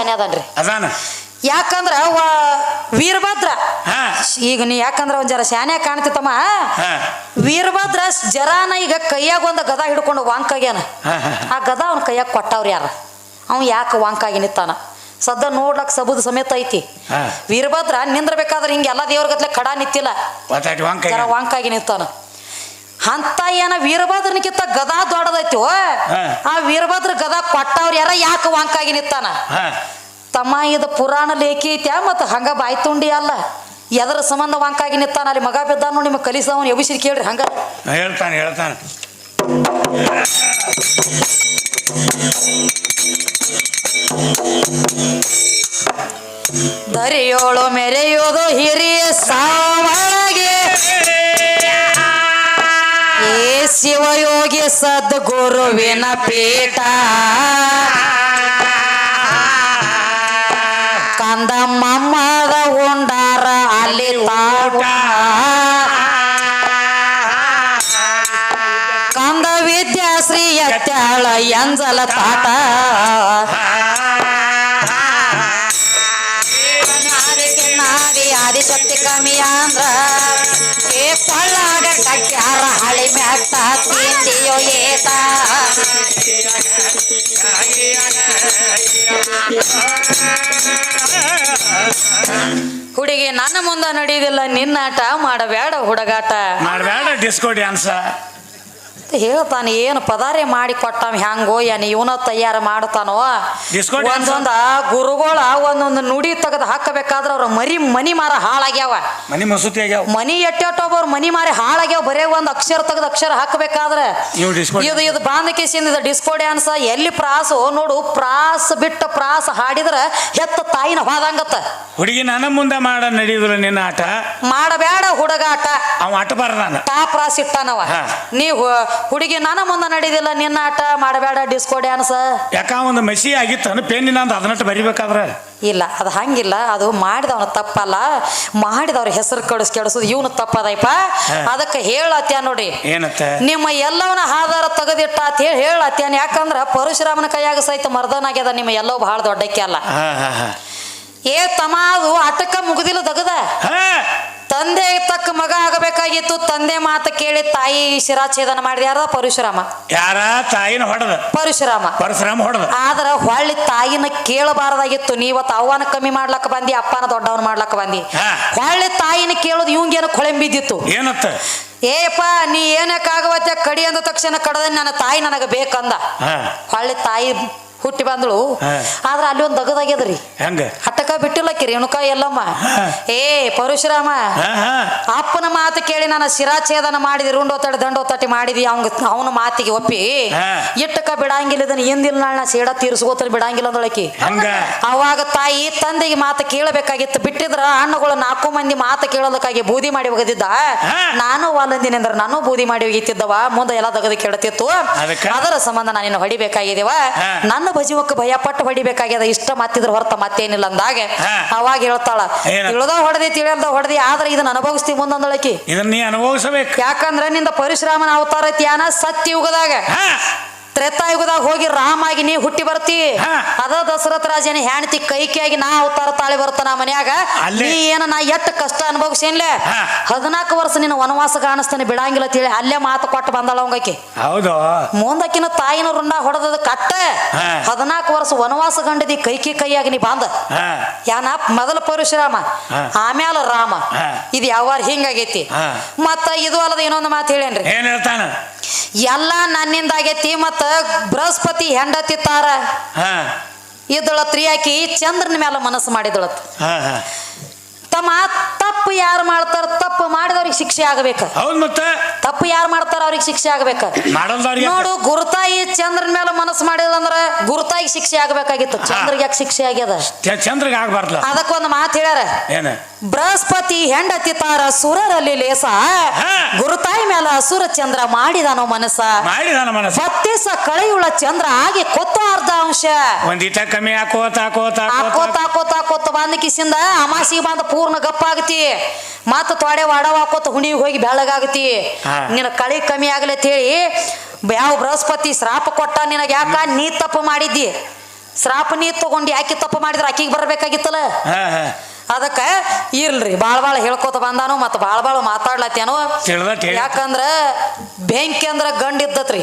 ಶಾನೆ ಅದನ್ರಿ. ಅದಾನ. ಯಾಕಂದ್ರ ವೀರಭದ್ರ. ಹಾ. ಈಗ ನೀ ಯಾಕಂದ್ರ ಒಂದ್ ಜರ ಶಾನೆ ಕಾಣ್ತಿತ್ತಮ್ಮ? ಹಾ. ವೀರಭದ್ರ ಜರಾನ ಈಗ ಕೈಯಾಗ ಒಂದು ಗದಾ ಹಿಡ್ಕೊಂಡು ವಾಂಕಾಗ್ಯಾನ ಹಾ ಹಾ ಆ ಗದಾ ಅವನ ಕೈಯಾಗ ಕೊಟ್ಟವ್ರು ಯಾರ? ಅವ್ನ್ ಯಾಕೆ ವಾಂಕಾಗಿ ನಿತ್ತಾನ ಸದ್ದ ನೋಡ್ಲಕ್ ಸಬುದ ಸಮೇತ ಐತಿ. ಹಾ. ವೀರಭದ್ರ ನಿಂದ್ರಬೇಕಾದ್ರೆ ಹಿಂಗೆ ಎಲ್ಲ ದೇವ್ರ ಗತ್ಲೆ ಕಡ ನಿತ್ತಿಲ್ಲ. ಒತ್ತಾಟಿ ವಾಂಕ ಜರ ವಾಂಕಾಗಿ ನಿಂತಾನ. ಅಂತ ಏನ ವೀರಭದ್ರನಿಗಿಂತ ಗದಾ ದೊಡ್ಡದೈತಿ ಓ. ಆ ವೀರಭದ್ರ ಗದಾ ಕೊಟ್ಟವ್ರ ಯಾರ? ಯಾಕೆ ವಾಂಕಾಗಿ ನಿತ್ತಾನ ತಮ್ಮ ಇದು ಪುರಾಣ ಲೇಖಿ ಐತ್ಯಾ ಮತ್ತು ಹಂಗ ಬಾಯ್ ತುಂಡಿ ಅಲ್ಲ? ಎದರ ಸಂಬಂಧ ವಾಂಕಾಗಿ ನಿತ್ತಾನ ಅಲ್ಲಿ ಮಗ ಬಿದ್ದಾನು ನಿಮಗೆ ಕಲಿಸವನು ಎಬಿಸಿರಿ ಕೇಳ್ರಿ ಹಂಗ. ಹೇಳ್ತಾನೆ ಹೇಳ್ತಾನೆ. ಸದ್ಗುರುವಿನ ಪೀಠ. ಕಂದ ಉಂಡಾರ ಅಲ್ಲಿ ತಾಟ ಕಂದ ವಿದ್ಯಾಶ್ರೀ ಎತ್ತಾಳ ಎಂಜಲ ತಾಟ. ನಡೆಯುದಿಲ್ಲ ನಿನ್ನಾಟ ಮಾಡಬೇಡ ಹುಡುಗಾಟ. ಮಾಡಬೇಡ ಡಿಸ್ಕೋ ಡ್ಯಾನ್ಸ. ಹೇಳ್ತಾನೆ ಏನು ಪದಾರೆ ಮಾಡಿ ಕೊಟ್ಟಾವ ಹ್ಯಾಂಗೋ? ಏನ್ ಇವನ ತಯಾರು ಮಾಡ್ತಾನೋ? ಒಂದೊಂದ ಗುರುಗಳ ಒಂದೊಂದು ನುಡಿ ತೆಗೆದು ಹಾಕಬೇಕಾದ್ರೆ ಅವ್ರ ಮರಿ ಮನಿ ಮಾರ ಹಾಳಾಗ್ಯಾವ. ಮನಿ ಮಸೂತಿ ಆಗ್ಯಾವ. ಮನಿ ಎಟ್ಟೆಟ್ಟೊಬ್ಬರು ಮನಿ ಮಾರಿ ಹಾಳಾಗ್ಯಾವ. ಬರೇ ಒಂದ್ ಅಕ್ಷರ ತೆಗೆದು ಅಕ್ಷರ ಹಾಕಬೇಕಾದ್ರೆ ಇದು ಇದು ಇದು ಬಾಂಧಕೇಸಿಂದ ಡಿಸ್ಕೋ ಡ್ಯಾನ್ಸ್ ಎಲ್ಲಿ ಪ್ರಾಸು? ನೋಡು ಪ್ರಾಸ ಬಿಟ್ಟ ಪ್ರಾಸ ಹಾಡಿದ್ರೆ ಹೆತ್ತ ತಾಯಿನ ಹೋದಂಗತ್ತ. ಹುಡುಗಿ ನನ್ನ ಮುಂದೆ ಮಾಡ ನಡೆಯುದಿಲ್ಲ ನಿನ್ನ ಆಟ. ಮಾಡಬೇಡ ಹುಡುಗಾಟ. ಅವ ಆಟಬಾರ ನಾನು ತಾ ಪ್ರಾಸ ಇಟ್ಟಾನವ. ನೀವು ಹುಡುಗಿ ನನ್ನ ಮುಂದೆ ನಡೀದಿಲ್ಲ ನಿನ್ನ ಆಟ ಮಾಡಬೇಡ ಡಿಸ್ಕೋ ಡ್ಯಾನ್ಸ್ ಯಾಕ ಒಂದು ಮೆಸಿ ಆಗಿತ್ತು ಪೆನ್ನಿನ ಅಂತ ಅದನ್ನಟ್ಟು ಬರಿಬೇಕಾದ್ರೆ? ಇಲ್ಲ ಅದು ಹಂಗಿಲ್ಲ ಅದು ಮಾಡಿದವನ ತಪ್ಪಲ್ಲ. ಮಾಡಿದವ್ರ ಹೆಸರು ಕಡಿಸ್ ಕೆಡಿಸೋದು ಇವನು ತಪ್ಪದೈಪ. ಅದಕ್ಕೆ ಹೇಳತ್ಯ ನೋಡಿ. ಏನತ್ತೆ? ನಿಮ್ಮ ಎಲ್ಲವನ್ನ ಆಧಾರ ತೆಗೆದಿಟ್ಟ ಅಂತ ಹೇಳಿ ಹೇಳತ್ಯಾನ ಯಾಕಂದ್ರ ಪರಶುರಾಮನ ಕೈಯಾಗ ಸಹಿತ ಮರ್ದನಾಗ್ಯದ ನಿಮ್ಮ ಎಲ್ಲವೂ ಬಹಳ ದೊಡ್ಡಕ್ಕೆ ಅಲ್ಲ. ಹಾ ಹಾ ಹಾ. ಏ ತಮಾದು ಅದು ಅಟಕ ಮುಗುದಿಲ್ಲ ತಗದ ತಂದೆ ತಕ್ಕ ಮಗ ಆಗಬೇಕಾಗಿತ್ತು. ತಂದೆ ಮಾತು ಕೇಳಿ ತಾಯಿ ಶಿರಾಛೇದನ ಮಾಡಿದ ಯಾರ? ಪರಶುರಾಮ. ಯಾರ? ತಾಯಿನ ಹೊಡೆದ. ಪರಶುರಾಮ. ಪರಶುರಾಮ ಹೊಡೆದ. ಆದ್ರ ಹೊಳ್ಳಿ ತಾಯಿನ ಕೇಳಬಾರದಾಗಿತ್ತು. ನೀವತ್ತು ಅವ್ವನ ಕಮ್ಮಿ ಮಾಡ್ಲಕ್ಕ ಬಂದಿ ಅಪ್ಪನ ದೊಡ್ಡವನ್ ಮಾಡ್ಲಕ್ಕ ಬಂದಿ. ಹೊಳ್ಳಿ ತಾಯಿನ ಕೇಳೋದು ಇವಂಗೇನು ಕೊಳೆಂಬಿದ್ದಿತ್ತು ಏನತ್ತ? ಏಪ್ಪ ನೀ ಏನಕ್ಕಾಗವತ್ತೆ? ಕಡಿ ಅಂದ ತಕ್ಷಣ ಕಡದ ನನ್ನ ತಾಯಿ ನನಗೆ ಬೇಕಂದ. ಹೊಳ್ಳಿ ತಾಯಿ ಹುಟ್ಟಿ ಬಂದಳು. ಆದ್ರೆ ಅಲ್ಲಿ ಒಂದು ದಗದಾಗ್ಯದ್ರಿ ಹೆಂಗ? ಹಟ್ಟಕ ಬಿಟ್ಟಿಲ್ಲಕ್ಕಿ ರೇಣುಕ ಎಲ್ಲಮ್ಮ. ಏ ಪರಶುರಾಮ. ಅಪ್ಪನ ಮಾತು ಕೇಳಿ ನಾನು ಶಿರಾಛೇದನ ಮಾಡಿದಿ ರುಂಡೋತಾಡಿ ದಂಡೋತಾಟಿ ಮಾಡಿದಿ ಅವಂಗ ಅವನ ಮಾತಿಗೆ ಒಪ್ಪಿ. ಇಟ್ಟಕ ಬಿಡಂಗಿಲ್ಲ ಇದನ್ನ ಹಿಂದಿಲ್ಲ ನಾಳೆ ಸೇಡ ತೀರ್ಸ್ಕೋತಾನೆ ಬಿಡಂಗಿಲ್ಲ ಅಂದಳಕಿ ಅವಾಗ ತಾಯಿ ತಂದೆಗೆ ಮಾತು ಕೇಳಬೇಕಾಗಿತ್ತು. ಬಿಟ್ಟಿದ್ರ ಹಣ್ಣುಗಳು ನಾಲ್ಕು ಮಂದಿ ಮಾತು ಕೇಳೋದಕ್ಕಾಗಿ ಬೂದಿ ಮಾಡಿ ಹೋಗದಿದ್ದ. ನಾನು ವಾಲಂದಿನ ಅಂದ್ರೆ ನಾನು ಬೂದಿ ಮಾಡಿ ಹೋಗಿತ್ತಿದ್ದವ. ಮುಂದೆ ಎಲ್ಲ ತೆಗೆದು ಕೇಳ್ತಿತ್ತು ಅದರ ಸಂಬಂಧ ನಾನು ಹೊಡಿಬೇಕಾಗಿದ್ದೇವ. ನನ್ನ ಭಜೀವಕ್ಕೆ ಭಯ ಪಟ್ಟು ಹೊಡಿಬೇಕಾಗ್ಯದ. ಇಷ್ಟ ಮಾತಿದ್ರ ಹೊರತ ಮತ್ತೇನಿಲ್ಲ ಅಂದಾಗ ಅವಾಗ ಹೇಳ್ತಾಳ? ತಿಳಿದ ಹೊಡೆದಿ ತಿಳಿಯಲ್ದ ಹೊಡೆದಿ ಆದ್ರೆ ಇದನ್ನ ಅನುಭವಿಸ್ತಿ ಮುಂದೊಂದಳಕಿ ಇದನ್ನ ನೀ ಅನುಭವಿಸಬೇಕು. ಯಾಕಂದ್ರೆ ನಿಂದ ಪರಶುರಾಮನ ಅವತಾರ ಐತಿ ಯಾನ ಸತ್ಯಯುಗದಾಗ ಹಾ. ತ್ರೇತಾಯುಗದಾಗ ಹೋಗಿ ರಾಮಾಗಿ ನೀ ಹುಟ್ಟಿ ಬರ್ತಿ. ಅದ ದಶರಥ ರಾಜನ ಹೆಂಡತಿ ಕೈಕಿಯಾಗಿ ನಾ ಅವತಾರ ತಾಳಿ ಬರ್ತಾನ ಮನ್ಯಾಗ. ನೀ ಏನ ನಾ ಎಟ್ಟು ಕಷ್ಟ ಅನುಭವಿಸೇನ್ಲೆ. ಹದಿನಾಲ್ಕು ವರ್ಷ ನಿನ್ನ ವನವಾಸ ಕಾಣಿಸ್ತಾನೆ ಬಿಡಂಗಿಲ್ಲ ತಿಳಿ ಅಲ್ಲೇ ಮಾತು ಕೊಟ್ಟು ಬಂದಳ ಅವಂಗಕ್ಕೆ ಹೌದು. ಮುಂದಕ್ಕಿನ ತಾಯಿನ ರುಂಡ ಹೊಡೆದ ಕಟ್ಟ. ಹದಿನಾಲ್ಕು ವರ್ಷ ವನವಾಸ ಗಂಡದಿ ಕೈಕಿ ಕೈಯಾಗಿ ನೀ ಬಂದ. ಯಾನ ಮೊದಲ ಪರಶುರಾಮ. ಆಮ್ಯಾಲ ರಾಮ. ಇದು ಯಾವಾರ ಹಿಂಗಾಗೈತಿ. ಮತ್ತ ಇದು ಅಲ್ಲದ ಇನ್ನೊಂದು ಮಾತು ಹೇಳೇನ್ರಿ? ಏನ್ ಹೇಳ್ತಾನ? ಎಲ್ಲ ನನ್ನಿಂದ ಆಗೈತಿ ಮತ್ತ ಬೃಹಸ್ಪತಿ ಹೆಂಡತಿ ತಾರ ಇದ್ದಳತ್ರಿ ಆಕಿ ಚಂದ್ರನ ಮೇಲೆ ಮನಸ್ಸು ಮಾಡಿದಳತ್. ತಮ್ಮ ತಪ್ಪು ಯಾರು ಮಾಡ್ತಾರ ತಪ್ಪು ಮಾಡಿದವ್ರಿಗೆ ಶಿಕ್ಷೆ ಆಗಬೇಕ. ತಪ್ಪು ಯಾರು ಮಾಡ್ತಾರ ಅವ್ರಿಗೆ ಶಿಕ್ಷೆ ಆಗ್ಬೇಕ. ನೋಡು ಗುರುತಾಯಿ ಚಂದ್ರನ ಮೇಲೆ ಮನಸ್ಸು ಮಾಡಿದಂದ್ರ ಗುರುತಾಯಿ ಶಿಕ್ಷೆ ಆಗಬೇಕಾಗಿತ್ತು. ಚಂದ್ರಗೆ ಯಾಕೆ ಶಿಕ್ಷೆ ಆಗ್ಯದ? ಚಂದ್ರಗೆ ಆಗ್ಬಾರ್ದಲ್ಲ ಅದಕ್ಕೊಂದು ಮಾತು ಹೇಳ್ಯಾರ. ಏನ? ಬೃಹಸ್ಪತಿ ಹೆಂಡತಿ ತಾರ ಸುರರಲ್ಲಿ ಲೇಸ. ಗುರುತಾಯಿ ಮೇಲೆ ಅಸುರ ಚಂದ್ರ ಮಾಡಿದಾನೋ ಮನಸ್ಸ. ಮಾಡಿದಾನ ಮನಸ್ಸ. ಕಳೆಯುಳ್ಳ ಬತ್ತಿಸ ಕಳೆಯುಳ ಚಂದ್ರ ಆಗಿ ಕೊತ್ತ ಅಂಶ. ಒಂದಿಟ ಕಮ್ಮಿ ಹಾಕೋತ ಹಾಕೋತ ಹಾಕೋತ. ಹಾಕೋತ ಹಾಕೋತ ಬಂದ ಕಿಸಿಂದ ಅಮಾಸಿಗೆ ಬಂದ ಪೂರ್ಣ ಗಪ್ಪ ಆಗತಿ. ಮತ್ತ ತೊಡೆ ಒಡವ ಹಾಕೋತ ಹುಣಿಗೆ ಹೋಗಿ ಬೆಳಗಾಗತಿ ಹಾ. ನಿನ್ನ ಕಳಿ ಕಮ್ಮಿ ಆಗ್ಲಿ ಅಂತ ಹೇಳಿ ಯಾವ ಬೃಹಸ್ಪತಿ ಶ್ರಾಪ ಕೊಟ್ಟ ನಿನಗೆ ಯಾಕ? ನೀ ತಪ್ಪು ಮಾಡಿದ್ದಿ. ಶ್ರಾಪ ನೀ ತಗೊಂಡು ಯಾಕೆ ತಪ್ಪು ಮಾಡಿದ್ರೆ ಆಕಿಗೆ ಬರಬೇಕಾಗಿತ್ತಲ್ಲ? ಹಾ ಹಾ. ಅದಕ್ಕೆ ಇರ್ಲ್ರಿ ಭಾಳ ಭಾಳ ಹೇಳ್ಕೊತ ಬಂದಾನು ಮತ್ತು ಭಾಳ ಭಾಳ ಮಾತಾಡ್ಲತ್ತೇನು. ಯಾಕಂದ್ರ ಬೆಂಕಿ ಅಂದ್ರ ಗಂಡ ಇದ್ದತ್ರಿ.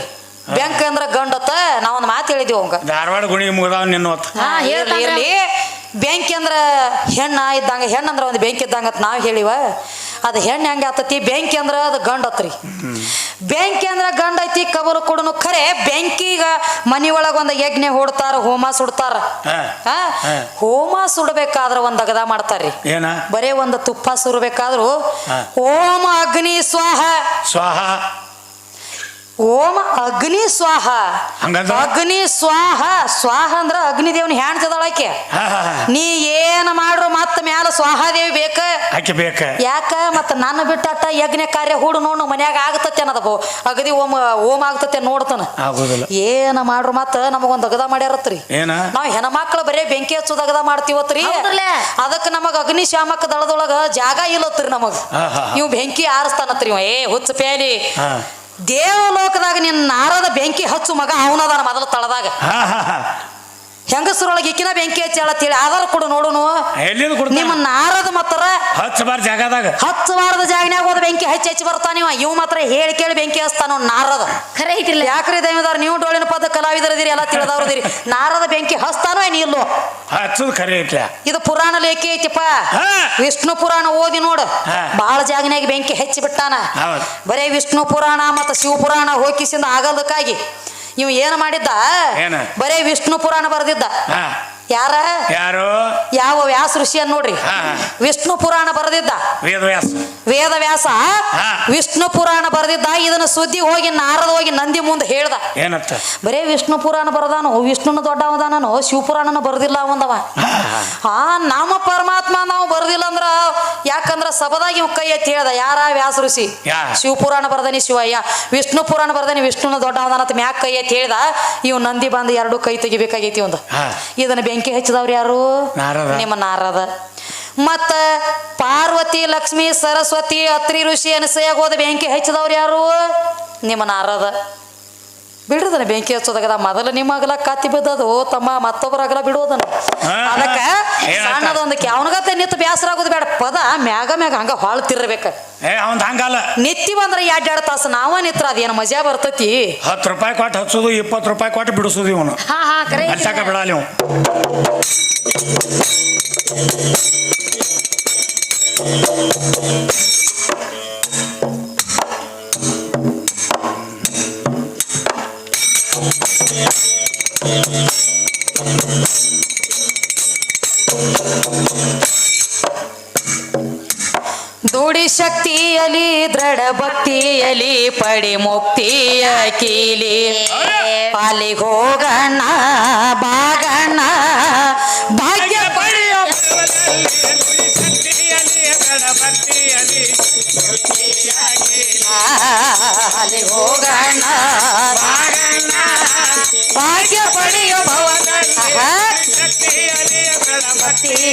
ಬೆಂಕಿ ಅಂದ್ರ ಗಂಡತ್ತ ನಾವೊಂದು ಮಾತು ಹೇಳಿದೀವಿ ಅವಂಗ. ಧಾರವಾಡ ಗುಣಿ ಮುಗ್ದಾವ ನಿನ್ನ ಹೊತ್ತು. ಹಾ, ಇರ್ಲಿ ಇರ್ಲಿ. ಬೆಂಕಿ ಅಂದ್ರ ಹೆಣ್ಣ ಇದ್ದಂಗ ಹೆಣ್ಣು ಅಂದ್ರ ಒಂದು ಬೆಂಕಿ ಇದ್ದಂಗ ನಾವು ಹೇಳಿವ. ಅದು ಹೆಣ್ಣು ಹೆಂಗೆ ಆತತಿ? ಬೆಂಕಿ ಅಂದ್ರ ಅದು ಗಂಡ ಬೆಂಕಿ ಅಂದ್ರ ಗಂಡ ಐತಿ ಕಬರು ಕೊಡನು ಖರೆ. ಬೆಂಕಿಗ ಮನಿ ಒಳಗ ಒಂದು ಯಜ್ಞ ಹೊಡ್ತಾರ ಹೋಮ ಸುಡ್ತಾರ. ಹಾ. ಹಾ? ಹಾ. ಹೋಮ ಸುಡಬೇಕಾದ್ರ ಒಂದ್ ಅಗದ ಮಾಡ್ತಾರ್ರಿ. ಏನ? ಬರೇ ಒಂದು ತುಪ್ಪ ಸುರ್ಬೇಕಾದ್ರು ಹೋಮ ಓಂ ಅಗ್ನಿ ಸ್ವಾಹ. ಸ್ವಾಹ. ಓಂ ಅಗ್ನಿ ಸ್ವಾಹ. ಅಗ್ನಿ ಸ್ವಾಹ. ಸ್ವಾಹ ಅಂದ್ರ ಅಗ್ನಿದೇವನ ಹ್ಯಾಂಡ್ ಹಾ ಹಾ ಹಾ. ನೀ ಏನ ಮಾಡ್ರು ಮತ್ತ ಮ್ಯಾಲ ಸ್ವಾಹಾದೇವಿ ಬೇಕ? ಆಕೆ ಬೇಕ? ಯಾಕ? ಮತ್ತ ನನ್ನ ಬಿಟ್ಟಟ್ಟ ಯಜ್ಞ ಕಾರ್ಯ ಹೂಡು ನೋಡು ಮನ್ಯಾಗ ಆಗತತ್ತೆ ಅನ್ನದ. ಬೋ ಅಗದಿ ಓಮ ಓಮ್ ಆಗ್ತತೆ ನೋಡ್ತಾನ. ಆಗೋದಿಲ್ಲ. ಏನ ಮಾಡ್ರು ಮತ್ತ ನಮಗೊಂದ್ ಅಗದ ಮಾಡ್ಯಾರತ್ರಿ. ಏನ? ನಾವ್ ಹೆಣ್ಮಕ್ಳು ಬರೇ ಬೆಂಕಿ ಹಚ್ಚೋದ್ ಅಗದ ಮಾಡ್ತೀವತ್ರಿ? ಅದಕ್ಕೆ ನಮಗ ಅಗ್ನಿ ಶಾಮಕ ದಳದೊಳಗ ಜಾಗ ಇಲ್ಲತ್ರಿ ನಮಗ. ಇವ್ ಬೆಂಕಿ ಆರಿಸ್ತಾನತ್ರಿ ಏ ಹುಚ್ಚ ಪ್ಯಾಲಿ ದೇವಲೋಕದಾಗ ನಿನ್ನ ನಾರದ ಬೆಂಕಿ ಹಚ್ಚು ಮಗ ಅವನದಾನ ಮೊದಲು ತಳದಾಗ. ಹೆಂಗಸರೊಳಗೆ ಇಕ್ಕಿನ ಬೆಂಕಿ ಹಚ್ಚಿ ಹೇಳಿ ಆಧಾರ ಕೊಡು ನೋಡುನು. ಎಲ್ಲಿಂದ ನಿಮ್ಮ ನಾರದ ಮತ್ತರ ಹತ್ತು ಬಾರ ಜಾಗದಾಗ. ಹತ್ತು ವಾರದ ಜಾಗನ್ಯಾಗ ಹೋದ ಬೆಂಕಿ ಹಚ್ಚಿ ಹಚ್ಚಿ ಬರ್ತಾನಿವ ಇವ್. ಮಾತ್ರ ಹೇಳಿ ಕೇಳಿ ಬೆಂಕಿ ಹಚ್ತಾನ ನಾರದ. ಖರೆ ಐತಿಲ್ಲ ಯಾಕ್ರಿ ದೈವದಾರ ನೀವು ಡೋಳಿನ ಪದ ಕಲಾವಿದರದಿರಿ ಎಲ್ಲ ತಿಳಿದವ್ರದಿರಿ ನಾರದ ಬೆಂಕಿ ಹಚ್ತಾನೋ ಏನ್ ಹಚ್ಚದ ಖರೆ ಐತ್ಲ ಇದು ಪುರಾಣ ಲೇಖಿ ಐತಿಪ್ಪ. ಹಾ. ವಿಷ್ಣು ಪುರಾಣ ಓದಿ ನೋಡು. ಬಹಳ ಬಾಳ ಜಾಗನ್ಯಾಗ ಬೆಂಕಿ ಹೆಚ್ಚಿ ಬಿಟ್ಟಾನ. ಹೌದು. ಬರೇ ವಿಷ್ಣು ಪುರಾಣ ಮತ್ತು ಶಿವ ಪುರಾಣ ಹೋಗಿಸಿಂದ ಆಗಲ್ದಕ್ಕಾಗಿ ಇವ್ ಏನ್ ಮಾಡಿದ್ದ? ಏನ? ಬರೇ ವಿಷ್ಣು ಪುರಾಣ ಬರೆದಿದ್ದ. ಹಾ. ಯಾರ? ಯಾರು? ಯಾವ ವ್ಯಾಸ ಋಷಿಯನ್ ನೋಡ್ರಿ. ವಿಷ್ಣು ಪುರಾಣ ಬರೆದಿದ್ದ. ವೇದವ್ಯಾಸ ವೇದ ವ್ಯಾಸ? ವಿಷ್ಣು ಪುರಾಣ ಬರೆದಿದ್ದ ಇದನ್ನ ಸುದ್ದಿ ಹೋಗಿ ನಾರದ ಹೋಗಿ ನಂದಿ ಮುಂದೆ ಹೇಳ್ದ. ಬರೇ ವಿಷ್ಣು ಪುರಾಣ ಬರದಾನು ವಿಷ್ಣುನ ದೊಡ್ಡವದಾನು ಶಿವಪುರಾಣನ ಬರೆದಿಲ್ಲ ಒಂದವ ಆ ನಮ್ಮ ಪರಮಾತ್ಮ ನಾವು ಬರೆದಿಲ್ಲ ಅಂದ್ರ ಯಾಕಂದ್ರ ಸಬದಾಗಿ ಇವ್ ಕೈ ಎತ್ತಿ ಹೇಳ್ದ ಯಾರ ವ್ಯಾಸ ಋಷಿ? ಶಿವಪುರಾಣ ಬರ್ದನಿ ಶಿವಯ್ಯ. ವಿಷ್ಣು ಪುರಾಣ ಬರ್ದನಿ ವಿಷ್ಣುನ ದೊಡ್ಡವದಾನ ಅಂತ ಮ್ಯಾಕ್ ಕೈ ಎತ್ತಿ ಹೇಳ್ದ ಇವ್ ನಂದಿ ಬಂದು ಎರಡು ಕೈ ತೆಗಿಬೇಕಾಗೈತಿ ಒಂದು. ಇದನ್ನ ಬೆಂಕಿ ಹಚ್ಚಿದವ್ರು ಯಾರು? ನಾರದ. ನಿಮ್ಮ ನಾರದ. ಮತ್ತ ಪಾರ್ವತಿ ಲಕ್ಷ್ಮಿ ಸರಸ್ವತಿ ಅತ್ರಿ ಋಷಿ ಅನಸಯಾಗ ಹೋದ ಬೆಂಕಿ ಹಚ್ಚಿದವ್ರು ಯಾರು? ನಿಮ್ಮ ನಾರದ. ಬಿಡುದನ ಬೆಂಕಿ ಹಚ್ಚೋದಾಗದ ಮೊದಲು ನಿಮ್ಮ ಅಗಲ ಕತ್ತಿ ಬಿದ್ದದು ತಮ್ಮ ಮತ್ತೊಬ್ಬರ ಅಗಲ ಬಿಡೋದನ ಅದಕ್ಕೆ? ಸಣ್ಣದೊಂದು ಕ್ಯಾವನಗತ್ತೆ ನಿಂತು ಬೇಸರ ಆಗೋದು ಬೇಡ. ಪದ ಮ್ಯಾಗ ಮ್ಯಾಗ ಹಂಗ ಹೊಳ್ತಿರ್ಬೇಕ ನಿತ್ತಿ ಬಂದ್ರೆ ಎರಡ್ ಎರಡು ತಾಸು ನಾವ ನಿತ್ರ ಅದೇನು ಮಜಾ ಬರ್ತತಿ? ಹತ್ತು ರೂಪಾಯಿ ಕೊಟ್ಟು ಹಚ್ಚೋದು ಇಪ್ಪತ್ತು ರೂಪಾಯಿ ಕೊಟ್ಟು ಬಿಡಿಸೋದು ಇವನು. ಹಾ ಹಾ ಕರೆ ಇವ್ ದುಡಿ ಶಕ್ತಿಯಲಿ ದೃಢ ಭಕ್ತಿಯಲಿ ಪಡಿ ಮುಕ್ತಿಯ ಕೀಲಿ. ಅಲ್ಲಿಗೆ ಹೋಗಣ್ಣ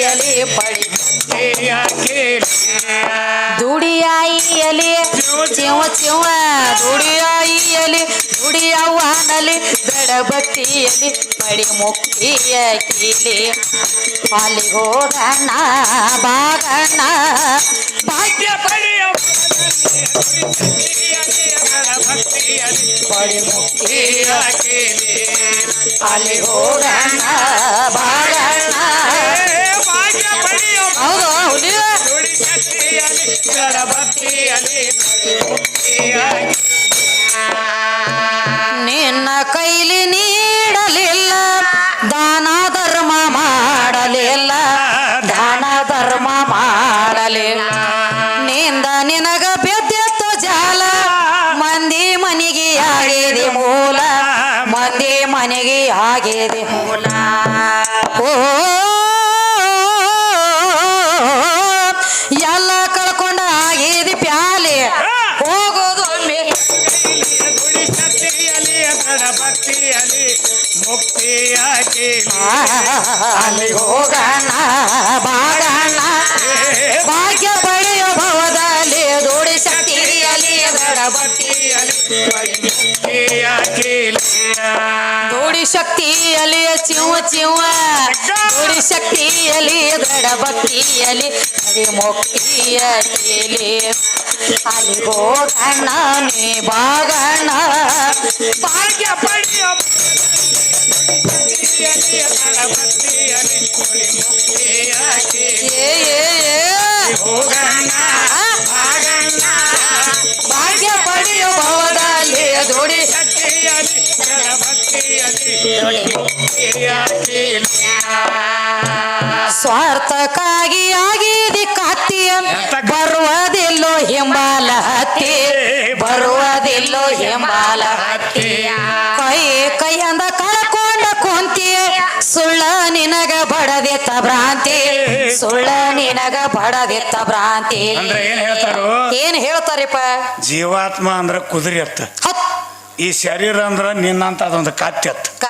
ಭಕ್ತಿಯಲಿ ಪಡಿ ದುಡಿಯಾಯಿಯಲಿ ಚಿವ ಚಿವ ದುಡಿಯಾಯಿಯಲಿ ದುಡಿಯವ್ವನಲ್ಲಿ ದಡ ಭಕ್ತಿಯಲಿ ಪಡಿ ಮುಕ್ತಿಯ ಕೀಲಿ ಅಲ್ಲಿ ಹೋಗಣ್ಣ ಬಾಗಣ್ಣ ಭಾಗ್ಯ ಪಡಿ ಮುಕ್ತಿಯ ಅಲ್ಲಿ ಹೋಗಣ್ಣ ಬಾಗಣ್ಣ ಮೂಲ. ಓ, ಎಲ್ಲ ಕಳ್ಕೊಂಡ ಆಗಿದೆ ಪ್ಯಾಲೆ. ಹೋಗೋದೊಮ್ಮೆ ಅಲ್ಲಿ ಹೋಗಣ ಬಾಗಣ ಭಾಗ್ಯ ಪಡೆಯೋ ಭವದಲ್ಲಿ ದುಡಿ ಅದರ ಬಟ್ಟಿ ಭಕ್ತಿ ದುಡಿ ಶಕ್ತಿ ಶಕ್ತಿಯಲ್ಲಿ ಚಿವ ಚಿವ ದುಡಿ ಶಕ್ತಿಯಲ್ಲಿ ದೃಢ ಅಲಿ ನಡಿ ಮುಕ್ತಿಯಲ್ಲಿ ಅಲಿ ಹೋಗಣ್ಣ ನೀ ಬಾಗಣ್ಣ. ಭಾಗ್ಯ ಪಡೆಯ ಏ ಏ ಏ ಭಾಗ್ಯ ಸ್ವಾರ್ಥಕ್ಕಾಗಿ ಆಗಿದೆ ಕತ್ತಿ ಬರುವುದಿಲ್ಲೋ ಹಿಂಬಾಲ ಹತ್ತಿ ಬರುವುದಿಲ್ಲೋ ಹಿಂಬಾಲ ಹತ್ತಿ ಕೈ ಕೈ ಅಂದ ಕಳ್ಕೊಂಡ ಕುಂತಿ. ಸುಳ್ಳ ನಿನಗ ಬಡದಿತ್ತ ಭ್ರಾಂತಿ. ಸುಳ್ಳ ನಿನಗ ಬಡದಿತ್ತ ಭ್ರಾಂತಿ. ಅಂದ್ರೆ ಏನ್ ಹೇಳ್ತಾರು? ಏನ್ ಹೇಳ್ತಾರಿಪ್ಪ? ಜೀವಾತ್ಮ ಅಂದ್ರೆ ಕುದುರೆ ಅತ್ತ. ಈ ಶರೀರ ಅಂದ್ರ ನಿನ್ನಂತ ಅದೊಂದು ಕತ್ತಿ ಅತ್ತ.